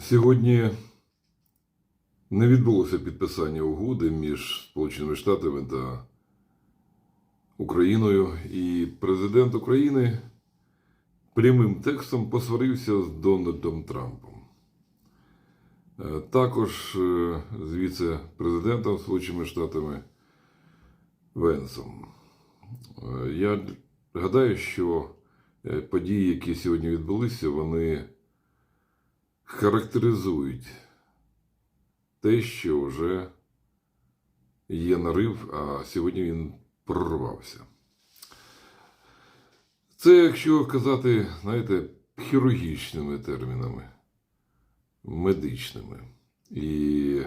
Сьогодні не відбулося підписання угоди між Сполученими Штатами та Україною, і президент України прямим текстом посварився з Дональдом Трампом. Е, Також е, з віце-президентом Сполученими Штатами Венсом. Е, Я гадаю, що події, які сьогодні відбулися, вони характеризують те, що вже є нарив, а сьогодні він прорвався. Це, якщо казати, знаєте, хірургічними термінами, медичними. І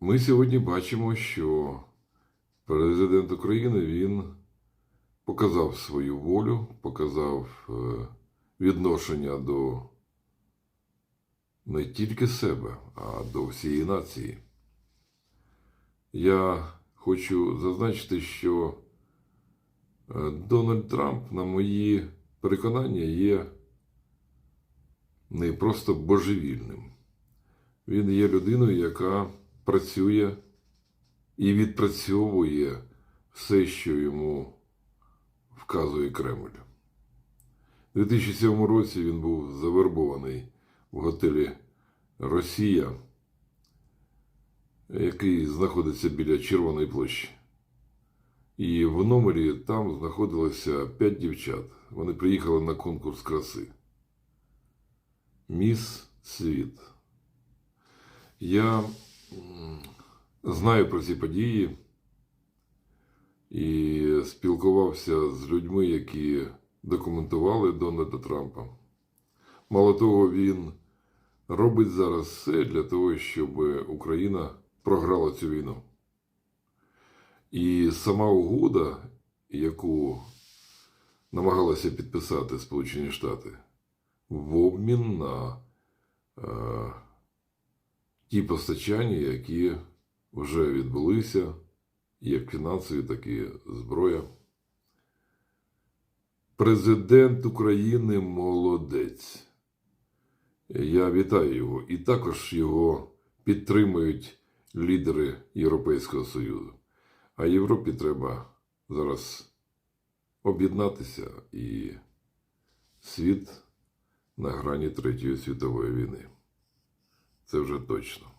ми сьогодні бачимо, що президент України він показав свою волю, показав е, відношення до не тільки себе, а до всієї нації. Я хочу зазначити, що е, Дональд Трамп, на мої переконання, є не просто божевільним. Він є людиною, яка працює і відпрацьовує все, що йому вказує Кремль. У 2007 році він був завербований в готелі Росія, який знаходиться біля Червоної площі. І в номері там знаходилося п'ять дівчат. Вони приїхали на конкурс краси. Міс Світ. Я знаю про ці події і спілкувався з людьми, які документували Дональда Трампа. Мало того, він робить зараз все для того, щоб Україна програла цю війну. І сама угода, яку намагалися підписати Сполучені Штати, в обмін на е, ті постачання, які вже відбулися, як фінансові, так і зброя. Президент України молодець. Я вітаю його. І також його підтримують лідери Європейського Союзу. А Європі треба зараз об'єднатися і світ на грані Третьої світової війни. Це вже точно.